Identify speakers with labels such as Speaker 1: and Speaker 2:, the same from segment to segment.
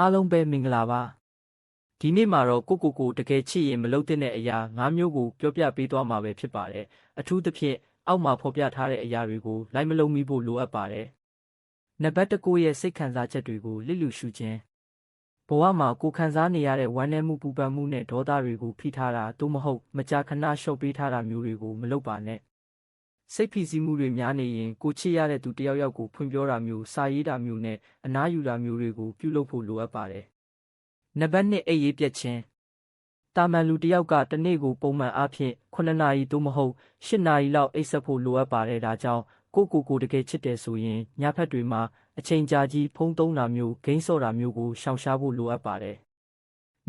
Speaker 1: အားလုံးပဲမင်္ဂလာပါဒီနေ့မှာတော့ကိုကိုကိုတကယ်ချစ်ရင်မလုပ်တဲ့အရာ၅မျိုးကိုပြောပြပေးသွားမှာပဲဖြစ်ပါတယ်အထူးသဖြင့်အောက်မှာဖော်ပြထားတဲ့အရာတွေကိုလိုက်မလုံးမိဖို့လိုအပ်ပါတယ်နံပါတ်၁ကိုရဲ့စိတ်ခံစားချက်တွေကိုလစ်လူရှုခြင်းဘဝမှာကိုခံစားနေရတဲ့ဝမ်းနည်းမှုပူပန်မှုနဲ့ဒေါသတွေကိုဖိထားတာသို့မဟုတ်မကြာခဏရှော့ပေးထားတာမျိုးတွေကိုမလုပ်ပါနဲ့ စိတ်ဖိစီးမှုတွေများနေရင်ကိုချစ်ရတဲ့သူတစ်ယောက်ယောက်ကိုဖွင့်ပြောတာမျိုးစာရေးတာမျိုးနဲ့အနားယူတာမျိုးတွေကိုပြုလုပ်ဖို့လိုအပ်ပါတယ်နံပါတ်2အိပ်ရေးပြတ်ခြင်းတာမန်လူတစ်ယောက်ကတစ်နေ့ကိုပုံမှန်အားဖြင့်9နာရီသို့မဟုတ်10နာရီလောက်အိပ်စက်ဖို့လိုအပ်ပါတယ်ဒါကြောင့်ကိုကိုကိုတကယ်ချစ်တယ်ဆိုရင်ညဖက်တွေမှာအချိန်ကြာကြီးဖုံးသုံးတာမျိုးဂိမ်းဆော့တာမျိုးကိုရှောင်ရှားဖို့လိုအပ်ပါတယ်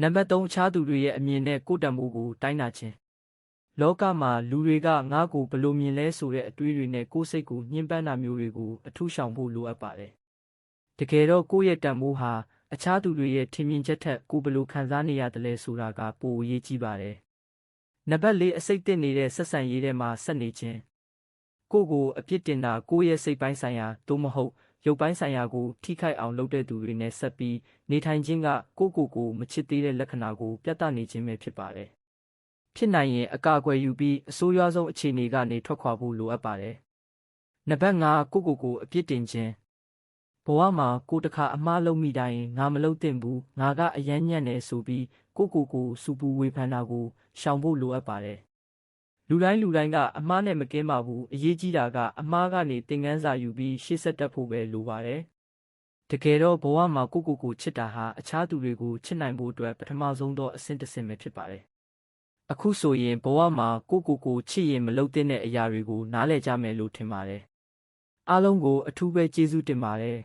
Speaker 1: နံပါတ်3အခြားသူတွေရဲ့အမြင်နဲ့ကိုယ့်တန်ဖိုးကိုတိုင်းတာခြင်း လောကမှာလူတွေကငါ့ကိုဘယ်လိုမြင်လဲဆိုတဲ့အတွေးတွေနဲ့ကိုယ့်စိတ်ကိုညှဉ်းပန်းတာမျိုးတွေကိုအထူးရှောင်ဖို့လိုအပ်ပါတယ်တကယ်တော့ကိုယ့်ရဲ့တန်ဖိုးဟာအခြားသူတွေရဲ့ထင်မြင်ချက်ထက်ကိုယ်ဘယ်လိုခံစားနေရတယ်လဲဆိုတာကပိုအရေးကြီးပါတယ်နံပါတ်4အစိတ်တက်နေတဲ့ဆက်ဆံရေးထဲမှာဆက်နေခြင်းကိုယ့်ကိုအပြစ်တင်တာကိုယ့်ရဲ့စိတ်ပိုင်းဆိုင်ရာသို့မဟုတ်ရုပ်ပိုင်းဆိုင်ရာကိုထိခိုက်အောင်လုပ်တဲ့သူတွေနဲ့ဆက်ပြီးနေထိုင်ခြင်းကကိုယ့်ကိုယ်ကိုမချစ်သေးတဲ့လက္ခဏာကိုပြသနေခြင်းပဲဖြစ်ပါတယ်။ ဖြစ်နိုင်ရင်အကာအကွယ်ယူပြီးအဆိုးရွားဆုံးအခြေအနေကနေထွက်ခွာဖို့လိုအပ်ပါတယ်။နံပါတ်5ကိုယ့်ကိုယ်ကိုအပြစ်တင်ခြင်းဘဝမှာကိုယ်တစ်ခါအမှားလုပ်မိတိုင်းငါမလုပ်သင့်ဘူးငါကအယမ်းညံ့နေဆိုပြီးကိုယ့်ကိုယ်ကိုစူပူဝေဖန်တာကိုရှောင်ဖို့လိုအပ်ပါတယ်။လူတိုင်းလူတိုင်းကအမှားနဲ့မကင်းပါဘူးအရေးကြီးတာကအမှားကနေသင်ခန်းစာယူပြီးရှေ့ဆက်တက်ဖို့ပဲလိုပါတယ်တကယ်တော့ဘဝမှာကိုကိုကိုချစ်တာဟာအခြားသူတွေကိုချစ်နိုင်ဖို့အတွက်ပထမဆုံးသောအဆင့်တစ်ဆင့်ပဲဖြစ်ပါတယ် အခုဆိုရင်ဘဝမှာကိုကိုကိုချစ်ရင်မလုပ်တဲ့အရာတွေကိုနားလည်ကြမယ်လို့ထင်ပါတယ်အားလုံးကိုအထူးပဲကျေးဇူးတင်ပါတယ်